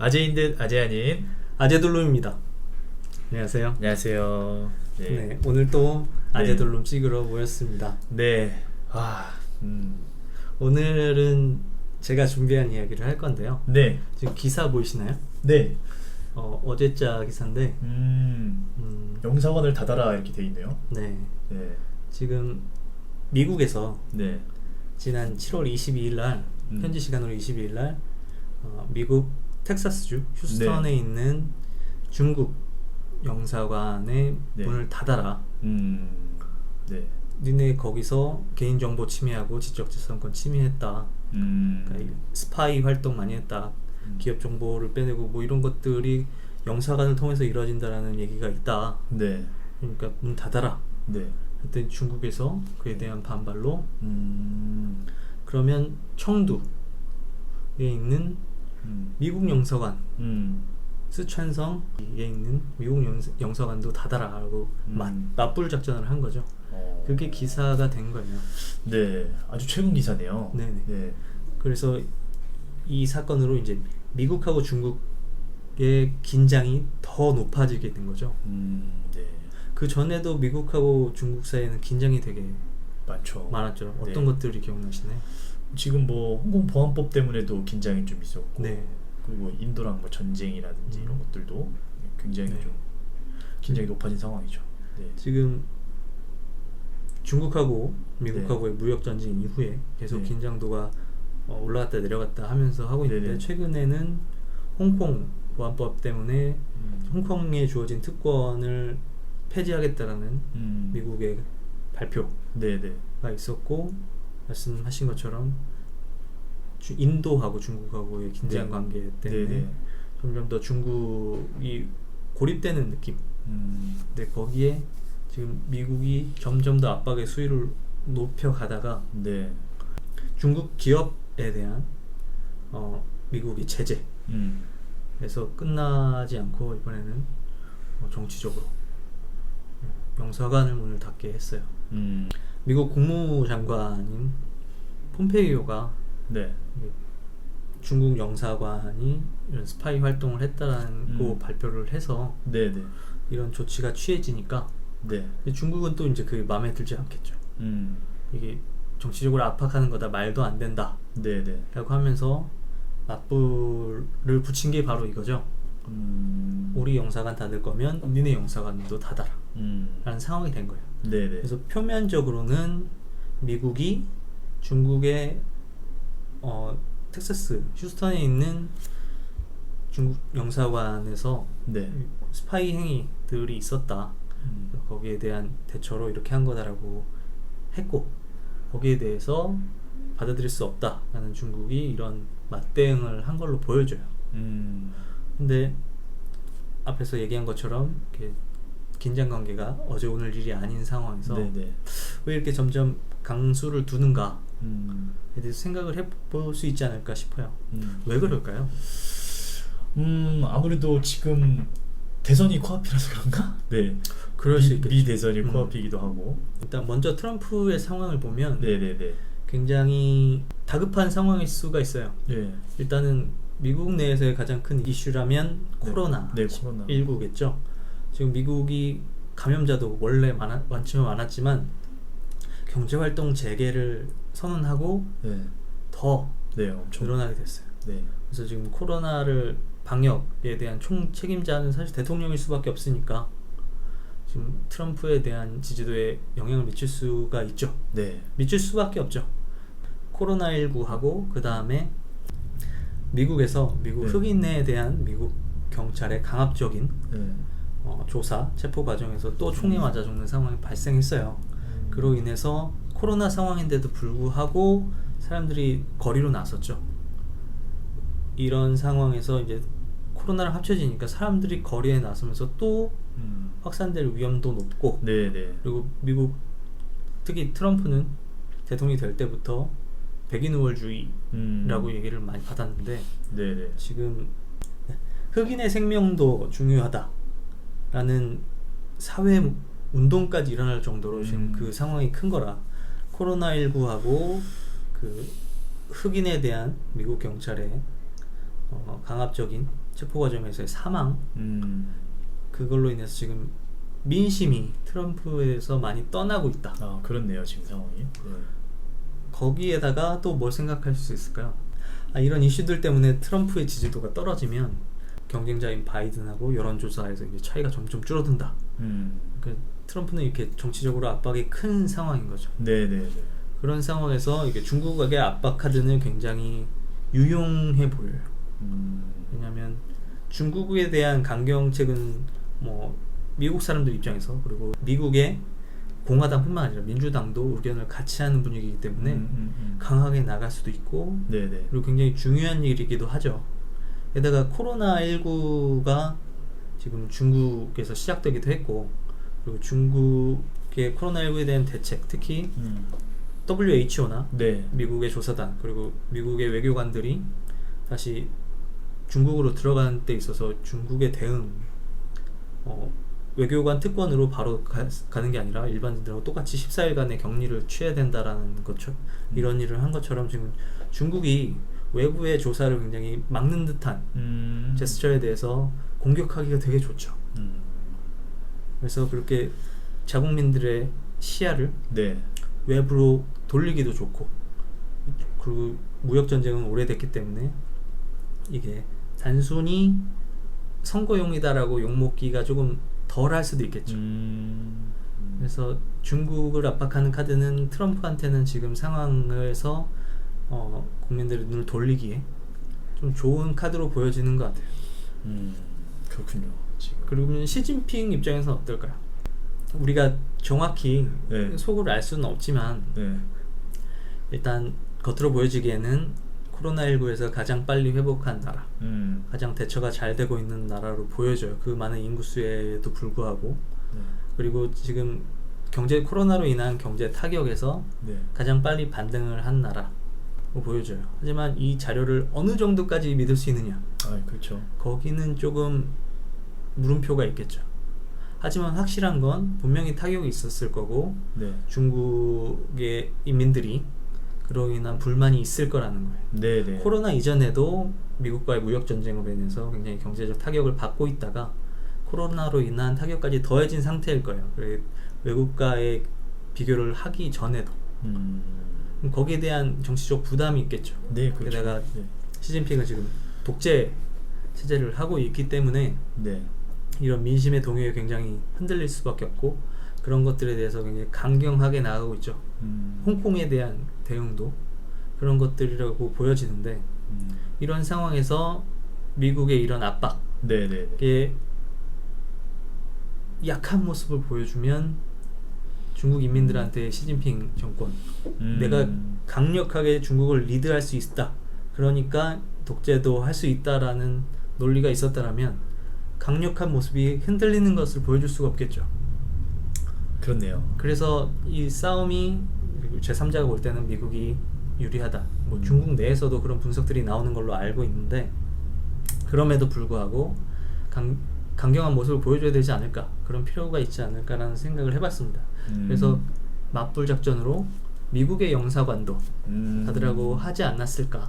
아재인 듯 아재 아닌 아재돌룸입니다. 안녕하세요. 안녕하세요. 네, 네. 오늘 또 네. 아재돌룸 찍으러 모였습니다. 네. 아, 음. 오늘은 제가 준비한 이야기를 할 건데요. 네. 지금 기사 보이시나요? 네. 어, 어제자 기사인데, 음. 음, 영사관을 닫아라 이렇게 돼 있네요. 네, 네. 지금 미국에서 네. 지난 7월 22일 날, 음. 현지 시간으로 22일 날, 어, 미국 텍사스주 휴스턴에 네. 있는 중국 영사관의 네. 문을 닫아라. 음. 네. 니네 거기서 개인정보 침해하고 지적재산권 침해했다. 음. 그러니까 이 스파이 활동 많이 했다. 음. 기업 정보를 빼내고 뭐 이런 것들이 영사관을 통해서 이루어진다라는 얘기가 있다. 네. 그러니까 문 닫아라. 네. 그랬더니 중국에서 그에 대한 반발로 음. 그러면 청두에 있는 음. 미국 영사관 음. 스촨성에 있는 미국 영, 영사관도 닫아라라고 음. 맞, 맞불 작전을 한 거죠. 어. 그게 기사가 된 거예요. 네. 아주 최근 기사네요. 네네. 네. 그래서 이 사건으로 이제 미국하고 중국의 긴장이 더 높아지게 된 거죠. 음. 네. 그 전에도 미국하고 중국 사이에는 긴장이 되게 많죠. 많았죠. 어떤 네. 것들이 기억나시나요? 지금 뭐 홍콩 보안법 때문에도 긴장이 좀 있었고 네. 그리고 인도랑 뭐 전쟁이라든지 음. 이런 것들도 굉장히 네. 좀 긴장이 높아진 상황이죠. 네. 지금 중국하고 미국하고의 무역 전쟁 이후에 계속 네. 긴장도가 어, 올라갔다 내려갔다 하면서 하고 있는데. 최근에는 홍콩 보안법 때문에 음. 홍콩에 주어진 특권을 폐지하겠다라는 음. 미국의 발표 네네. 가 있었고 말씀하신 것처럼 주- 인도하고 중국하고의 긴장 네. 관계 때문에 네네. 점점 더 중국이 고립되는 느낌. 음. 근데 거기에 지금 미국이 점점 더 압박의 수위를 높여가다가 네. 중국 기업에 대한 어, 미국이 제재에서 음. 끝나지 않고 이번에는 어, 정치적으로 영사관을 문을 닫게 했어요. 음. 미국 국무장관인 폼페이오가 네. 중국 영사관이 이런 스파이 활동을 했다라고 음. 발표를 해서 네네. 이런 조치가 취해지니까 네. 중국은 또 이제 그게 마음에 들지 않겠죠. 음. 이게 정치적으로 압박하는 거다 말도 안 된다 네네. 라고 하면서 맞불을 붙인 게 바로 이거죠. 음. 우리 영사관 닫을 거면 니네 영사관도 닫아라 음. 라는 상황이 된 거예요. 네네. 그래서 표면적으로는 미국이 중국의 어, 텍사스 휴스턴에 있는 중국 영사관에서 네. 스파이 행위들이 있었다. 음. 거기에 대한 대처로 이렇게 한 거다라고 했고 거기에 대해서 받아들일 수 없다라는 중국이 이런 맞대응을 한 걸로 보여져요. 음. 근데 앞에서 얘기한 것처럼 이렇게 긴장 관계가 어제 오늘 일이 아닌 상황에서 네네. 왜 이렇게 점점 강수를 두는가에 음. 대해서 생각을 해볼 수 있지 않을까 싶어요. 음. 왜 그럴까요? 음 아무래도 지금 대선이 코앞이라서 그런가? 네. 그럴 미, 수 있겠죠. 미 대선이 음. 코앞이기도 하고. 일단 먼저 트럼프의 상황을 보면 네네네. 굉장히 다급한 상황일 수가 있어요. 네. 일단은 미국 내에서의 가장 큰 이슈라면 네. 코로나 네, 코로나. 19겠죠. 지금 미국이 감염자도 원래 많아, 많지만 많았지만 경제 활동 재개를 선언하고 네. 더 네, 엄청. 늘어나게 됐어요. 네. 그래서 지금 코로나를 방역에 대한 총 책임자는 사실 대통령일 수밖에 없으니까 지금 트럼프에 대한 지지도에 영향을 미칠 수가 있죠. 네. 미칠 수밖에 없죠. 코로나19하고 그 다음에 미국에서 미국 네. 흑인에 대한 미국 경찰의 강압적인 네. 어, 조사 체포 과정에서 또 총에 맞아 죽는 상황이 발생했어요. 음. 그로 인해서 코로나 상황인데도 불구하고 사람들이 거리로 나섰죠. 이런 상황에서 이제 코로나랑 합쳐지니까 사람들이 거리에 나서면서 또 음. 확산될 위험도 높고 네네. 그리고 미국 특히 트럼프는 대통령이 될 때부터 백인 우월주의라고 음. 얘기를 많이 받았는데 네네. 지금 흑인의 생명도 중요하다라는 사회 운동까지 일어날 정도로 지금 음. 그 상황이 큰 거라 코로나19하고 그 흑인에 대한 미국 경찰의 어, 강압적인 체포 과정에서의 사망 음. 그걸로 인해서 지금 민심이 트럼프에 대해서 많이 떠나고 있다. 아 그렇네요 지금 상황이. 네. 거기에다가 또 뭘 생각할 수 있을까요? 아, 이런 이슈들 때문에 트럼프의 지지도가 떨어지면 경쟁자인 바이든하고 여론조사에서 이제 차이가 점점 줄어든다. 음. 그 트럼프는 이렇게 정치적으로 압박이 큰 상황인 거죠. 네네네. 그런 상황에서 이게 중국의 압박 카드는 굉장히 유용해 보여요. 음. 왜냐하면 중국에 대한 강경책은 뭐 미국 사람들 입장에서 그리고 미국의 공화당뿐만 아니라 민주당도 의견을 같이 하는 분위기이기 때문에 음, 음, 음. 강하게 나갈 수도 있고 네네. 그리고 굉장히 중요한 일이기도 하죠. 게다가 코로나19가 지금 중국에서 시작되기도 했고 그리고 중국의 코로나19에 대한 대책 특히 음. WHO나 네. 미국의 조사단 그리고 미국의 외교관들이 다시 중국으로 들어가는 데 있어서 중국의 대응 어, 외교관 특권으로 바로 가, 가는 게 아니라 일반인들하고 똑같이 14일간의 격리를 취해야 된다라는 것처럼 이런 일을 한 것처럼 지금 중국이 외부의 조사를 굉장히 막는 듯한 음. 제스처에 대해서 공격하기가 되게 좋죠. 음. 그래서 그렇게 자국민들의 시야를 네. 외부로 돌리기도 좋고 그리고 무역 전쟁은 오래됐기 때문에 이게 단순히 선거용이다라고 욕먹기가 조금 덜 할 수도 있겠죠. 음. 그래서 중국을 압박하는 카드는 트럼프한테는 지금 상황에서 어, 국민들의 눈을 돌리기에 좀 좋은 카드로 보여지는 것 같아요. 음. 그렇군요. 지금. 그러면 시진핑 입장에서는 어떨까요? 우리가 정확히 네. 속을 알 수는 없지만 네. 일단 겉으로 보여지기에는 코로나19에서 가장 빨리 회복한 나라, 음. 가장 대처가 잘 되고 있는 나라로 보여져요. 그 많은 인구수에도 불구하고 네. 그리고 지금 경제 코로나로 인한 경제 타격에서 네. 가장 빨리 반등을 한 나라로 보여져요. 하지만 이 자료를 어느 정도까지 믿을 수 있느냐? 아 그렇죠. 거기는 조금 물음표가 있겠죠. 하지만 확실한 건 분명히 타격이 있었을 거고 네. 중국의 인민들이 그로 인한 불만이 있을 거라는 거예요. 네네. 코로나 이전에도 미국과의 무역 전쟁으로 인해서 굉장히 경제적 타격을 받고 있다가 코로나로 인한 타격까지 더해진 상태일 거예요. 외국과의 비교를 하기 전에도 음. 거기에 대한 정치적 부담이 있겠죠. 네 그렇죠. 게다가 네. 시진핑은 지금 독재 체제를 하고 있기 때문에 네. 이런 민심의 동요에 굉장히 흔들릴 수밖에 없고 그런 것들에 대해서 굉장히 강경하게 나가고 있죠. 음. 홍콩에 대한 대응도 그런 것들이라고 보여지는데 음. 이런 상황에서 미국의 이런 압박에 네네네. 약한 모습을 보여주면 중국 인민들한테 시진핑 정권 음. 내가 강력하게 중국을 리드할 수 있다. 그러니까 독재도 할 수 있다라는 논리가 있었다라면 강력한 모습이 흔들리는 것을 보여줄 수가 없겠죠. 그렇네요. 그래서 이 싸움이 제3자가 볼 때는 미국이 유리하다. 뭐 음. 중국 내에서도 그런 분석들이 나오는 걸로 알고 있는데 그럼에도 불구하고 강, 강경한 모습을 보여줘야 되지 않을까 그런 필요가 있지 않을까라는 생각을 해봤습니다. 음. 그래서 맞불 작전으로 미국의 영사관도 음. 받으라고 하지 않았을까.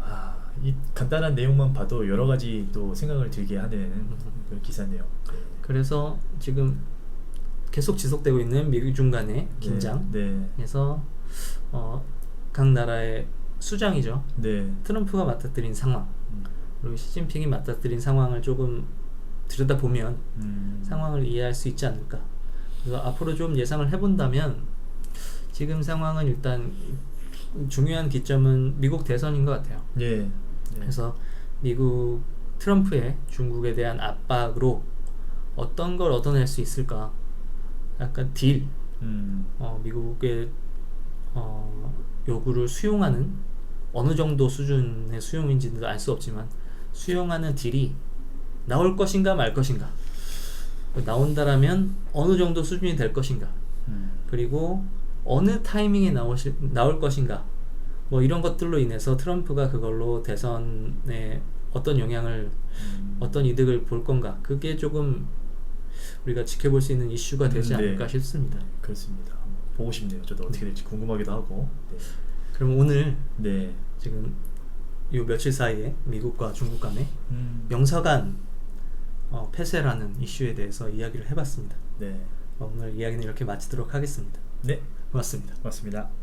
아, 이 간단한 내용만 봐도 여러 가지 또 생각을 들게 하는 기사네요. 네. 그래서 지금 계속 지속되고 있는 미중 간의 긴장에서 네. 어, 각 나라의 수장이죠. 네. 네. 트럼프가 맞닥뜨린 상황 음. 그리고 시진핑이 맞닥뜨린 상황을 조금 들여다보면 음. 상황을 이해할 수 있지 않을까. 그래서 앞으로 좀 예상을 해본다면 지금 상황은 일단 중요한 기점은 미국 대선인 것 같아요. 예. 네. 그래서 미국 트럼프의 중국에 대한 압박으로 어떤 걸 얻어낼 수 있을까? 약간 딜, 음. 어, 미국의 어, 요구를 수용하는 어느 정도 수준의 수용인지는 알 수 없지만 수용하는 딜이 나올 것인가 말 것인가 나온다라면 어느 정도 수준이 될 것인가 음. 그리고 어느 타이밍에 나오실, 나올 것인가 뭐 이런 것들로 인해서 트럼프가 그걸로 대선에 어떤 영향을 음. 어떤 이득을 볼 건가 그게 조금 우리가 지켜볼 수 있는 이슈가 되지 음, 네. 않을까 싶습니다. 그렇습니다. 보고 싶네요. 저도 어떻게 될지 궁금하기도 하고. 그럼 오늘 네. 지금 요 며칠 사이에 미국과 중국 간에 음. 영사관 어, 폐쇄라는 이슈에 대해서 이야기를 해봤습니다. 네. 어, 오늘 이야기는 이렇게 마치도록 하겠습니다. 네. 고맙습니다. 고맙습니다.